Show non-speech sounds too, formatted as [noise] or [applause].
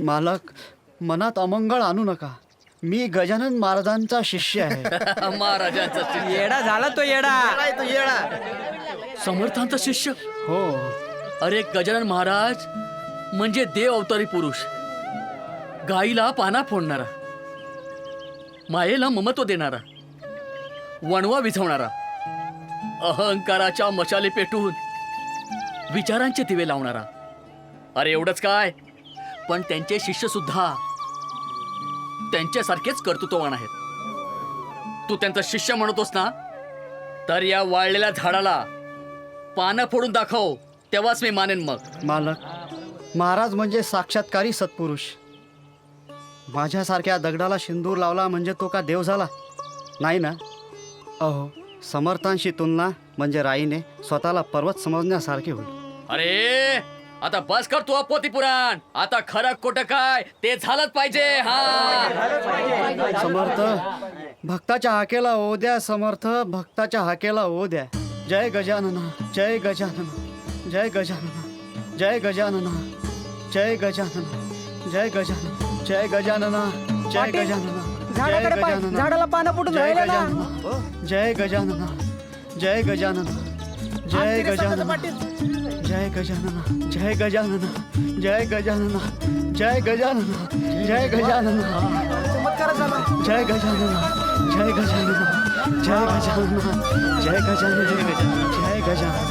मालक मनात अमंगळ आणू नका. मी गजानन महाराजांचा शिष्य आहे. [laughs] महाराजांचा. येडा झाला तो येडा. समर्थांचा शिष्य? हो. अरे गजानन महाराज म्हणजे देव अवतारी पुरुष. गाईला पाना फोडणारा. मायेला ममत्व देणारा. वणवा विझवणारा. अहंकाराच्या मशाली पेटून विचारांचे दिवे लावणारा. अरे एवढंच काय? पण त्यांचे शिष्य सुद्धा त्यांच्यासारखेच कर्तृत्ववान आहेत. तू त्यांचा शिष्य म्हणतोस ना तर या वाळलेल्या झाडाला पानं फोडून दाखव तेव्हाच मी मानेन मग. मालक महाराज म्हणजे साक्षात्कारी सत्पुरुष. माझ्यासारख्या दगडाला सिंदूर लावला म्हणजे तो का देव झाला? नाही ना? अहो समर्थांशी तुलना म्हणजे राईने स्वतःला पर्वत समजण्यासारखे होईल. अरे आता बस कर तू अपोती पुराण आता खरं खोटं काय ते झालंच पाहिजे हा समर्थ भक्ताच्या हाकेला ओ द्या समर्थ भक्ताच्या हाकेला ओ द्या जय गजानना जय गजानना जय गजानना जय गजानना जय गजानना जय गजानना जय गजानना जय गजानना जय गजानना झाडाला पानं फुटून जय राहिले ना. गजानना जय गजानना जय गजानना. जय गजानना जय गजानना जय गजानना जय गजानना जय गजानना. जय गजानना जय गजानना जय गजानना जय गजानना जय गजानना जय गजानना.